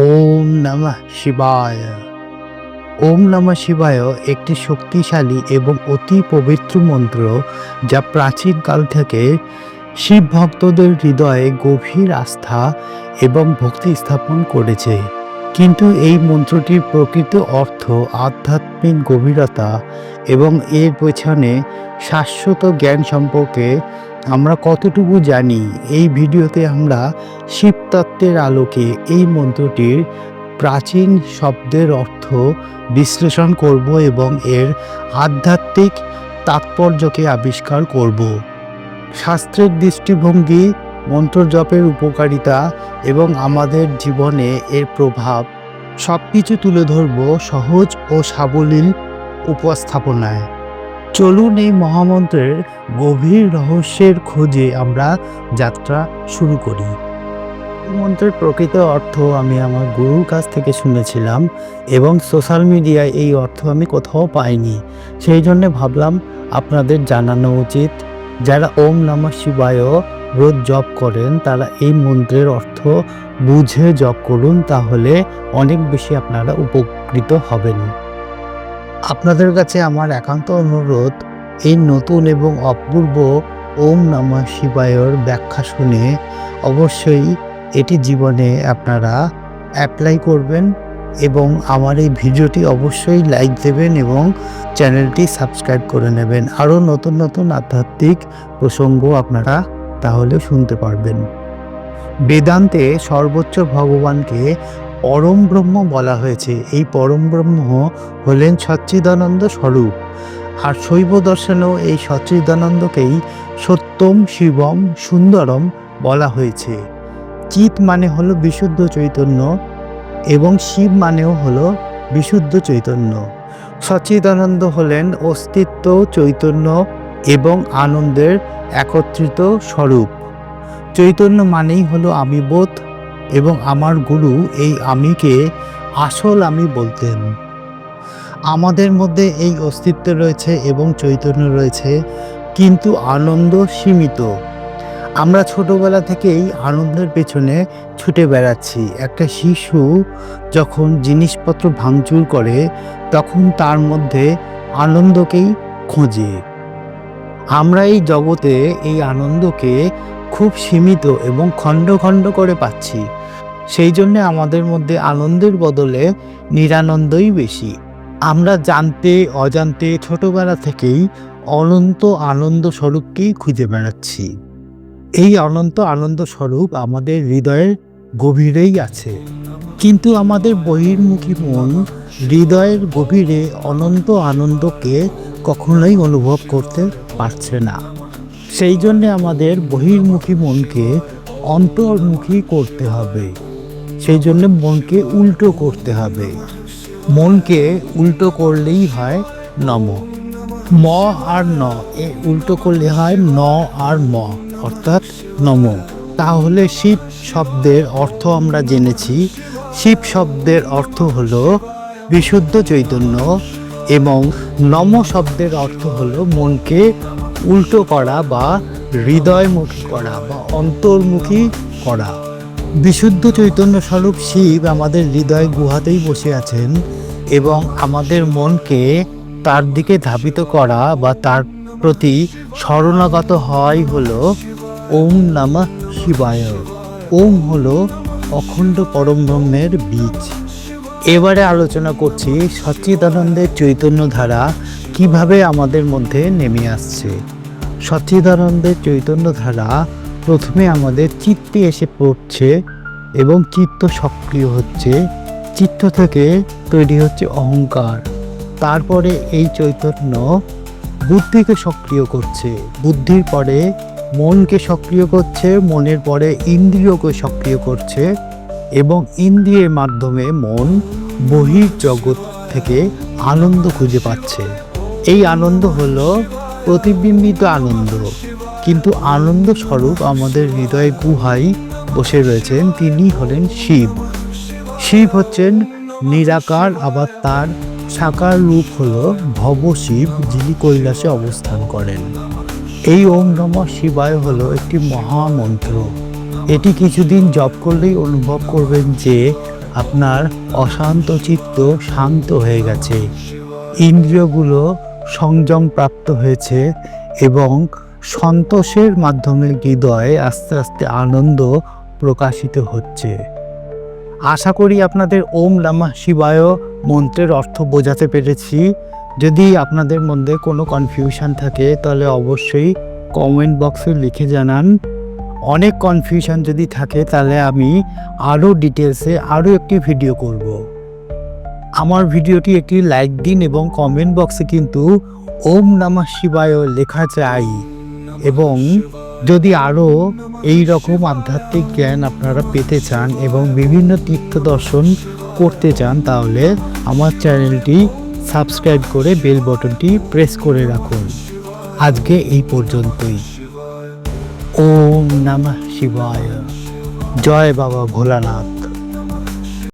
ওম নমঃ শিবায়। ওম নমঃ শিবায় একটি শক্তিশালী এবং অতি পবিত্র মন্ত্র যা প্রাচীনকাল থেকে শিব ভক্তদের হৃদয়ে গভীর আস্থা এবং ভক্তি স্থাপন করেছে। কিন্তু এই মন্ত্রটির প্রকৃত অর্থ আধ্যাত্মিক গভীরতা এবং এর পেছনে শাশ্বত জ্ঞান সম্পর্কে আমরা কতটুকু জানি, এই ভিডিওতে আমরা শিবতত্ত্বের আলোকে এই মন্ত্রটির প্রাচীন শব্দের অর্থ বিশ্লেষণ করব এবং এর আধ্যাত্মিক তাৎপর্যকে আবিষ্কার করব। শাস্ত্রের দৃষ্টিভঙ্গি মন্ত্র জপের উপকারিতা এবং আমাদের জীবনে এর প্রভাব সব কিছু তুলে ধরব সহজ ও সাবলীল উপস্থাপনায়। চলুন এই মহামন্ত্রের গভীর রহস্যের খোঁজে আমরা যাত্রা শুরু করি। মন্ত্রের প্রকৃত অর্থ আমি আমার গুরুর কাছ থেকে শুনেছিলাম এবং সোশ্যাল মিডিয়ায় এই অর্থ আমি কোথাও পাইনি। সেই জন্য ভাবলাম আপনাদের জানানো উচিত, যারা ওম নমঃ শিবায় রোজ জপ করেন, তারা এই মন্ত্রের অর্থ বুঝে জপ করুন, তাহলে অনেক বেশি আপনারা উপকৃত হবেন। আপনাদের কাছে আমার একান্ত অনুরোধ, এই নতুন এবং অপূর্ব ওম নমঃ শিবায়র ব্যাখ্যা শুনে অবশ্যই এটি জীবনে আপনারা অ্যাপ্লাই করবেন এবং আমার এই ভিডিওটি অবশ্যই লাইক দেবেন এবং চ্যানেলটি সাবস্ক্রাইব করে নেবেন। আরও নতুন নতুন আধ্যাত্মিক প্রসঙ্গ আপনারা তাহলে শুনতে পারবেন। বেদান্তে সর্বোচ্চ ভগবানকে পরম ব্রহ্ম বলা হয়েছে। এই পরম ব্রহ্ম হলেন সচ্চিদানন্দ স্বরূপ। আর শৈব দর্শনেও এই সচ্চিদানন্দকেই সত্যম, শিবম, সুন্দরম বলা হয়েছে। চিত মানে হলো বিশুদ্ধ চৈতন্য এবং শিব মানেও হলো বিশুদ্ধ চৈতন্য। সচ্চিদানন্দ হলেন অস্তিত্ব, চৈতন্য এবং আনন্দের একত্রিত স্বরূপ। চৈতন্য মানেই হলো আমিবোধ এবং আমার গুরু এই আমিকে আসল আমি বলতেন। আমাদের মধ্যে এই অস্তিত্ব রয়েছে এবং চৈতন্য রয়েছে, কিন্তু আনন্দ সীমিত। আমরা ছোটবেলা থেকেই আনন্দের পেছনে ছুটে বেড়াচ্ছি। একটা শিশু যখন জিনিসপত্র ভাঙচুর করে, তখন তার মধ্যে আনন্দকেই খোঁজে। আমরা এই জগতে এই আনন্দকে খুব সীমিত এবং খণ্ড খণ্ড করে পাচ্ছি। সেই জন্য আমাদের মধ্যে আনন্দের বদলে নিরানন্দই বেশি। আমরা জানতে, অজান্তে, ছোটবেলা থেকেই অনন্ত আনন্দ স্বরূপকেই খুঁজে বেড়াচ্ছি। এই অনন্ত আনন্দ স্বরূপ আমাদের হৃদয়ের গভীরেই আছে। কিন্তু আমাদের বহির্মুখী মন হৃদয়ের গভীরে অনন্ত আনন্দকে কখনোই অনুভব করতে পারছে না। সেই জন্যে আমাদের বহির্মুখী মনকে অন্তর্মুখী করতে হবে। সেই জন্য মনকে উল্টো করতে হবে। মনকে উল্টো করলেই হয় নম। ম আর ন, এ উল্টো করলে হয় ন আর ম, অর্থাৎ নম। তাহলে শিব শব্দের অর্থ আমরা জেনেছি। শিব শব্দের অর্থ হলো বিশুদ্ধ চৈতন্য এবং নম শব্দের অর্থ হলো মনকে উল্টো করা বা হৃদয়মুখী করা বা অন্তর্মুখী করা। বিশুদ্ধ চৈতন্য স্বরূপ শিব আমাদের হৃদয় গুহাতেই বসে আছেন এবং আমাদের মনকে তার দিকে ধাবিত করা বা তার প্রতি শরণাগত হওয়াই হলো ওম নমঃ শিবায়। ওম হলো অখণ্ড পরম ব্রহ্মের বীজ। এবারে আলোচনা করছি সচ্চিদানন্দের চৈতন্য ধারা কীভাবে আমাদের মধ্যে নেমে আসছে। সচ্চিদানন্দের চৈতন্য ধারা প্রথমে আমাদের চিত্তে এসে পড়ছে এবং চিত্ত সক্রিয় হচ্ছে। চিত্ত থেকে তৈরি হচ্ছে অহংকার। তারপরে এই চৈতন্য বুদ্ধিকে সক্রিয় করছে। বুদ্ধির পরে মনকে সক্রিয় করছে, মনের পরে ইন্দ্রিয়কে সক্রিয় করছে। এবং ইন্দ্রিয়ের মাধ্যমে মন বহির জগৎ থেকে আনন্দ খুঁজে পাচ্ছে। এই আনন্দ হলো প্রতিবিম্বিত আনন্দ। কিন্তু আনন্দ স্বরূপ আমাদের হৃদয় গুহায় বসে রয়েছেন তিনি হলেন শিব। শিব হচ্ছেন নিরাকার আবার তার সাকার রূপ হলো ভবশিব যিনি কৈলাসে অবস্থান করেন। এই ওম নমঃ শিবায় হলো একটি মহামন্ত্র। এটি কিছুদিন জপ করলেই অনুভব করবেন যে আপনার অশান্ত চিত্ত শান্ত হয়ে গেছে। ইন্দ্রিয়গুলো সংযম প্রাপ্ত হয়েছে এবং সন্তোষের মাধ্যমে হৃদয়ে আস্তে আস্তে আনন্দ প্রকাশিত হচ্ছে। আশা করি আপনাদের ওম লামা শিবায় মন্ত্রের অর্থ বোঝাতে পেরেছি। যদি আপনাদের মধ্যে কোনো কনফিউশন থাকে, তাহলে অবশ্যই কমেন্ট বক্সে লিখে জানান। অনেক কনফিউশন যদি থাকে, তাহলে আমি আরও ডিটেলসে আরও একটি ভিডিও করব। আমার ভিডিওটি একটি লাইক দিন এবং কমেন্ট বক্সে কিন্তু ওম নামা শিবায় লেখা চাই এবং যদি আরও এই রকম আধ্যাত্মিক জ্ঞান আপনারা পেতে চান এবং বিভিন্ন তীর্থ দর্শন করতে চান, তাহলে আমার চ্যানেলটি সাবস্ক্রাইব করে বেল বটনটি প্রেস করে রাখুন। আজকে এই পর্যন্তই। ওম নমঃ শিবায়। জয় বাবা ভোলানাথ।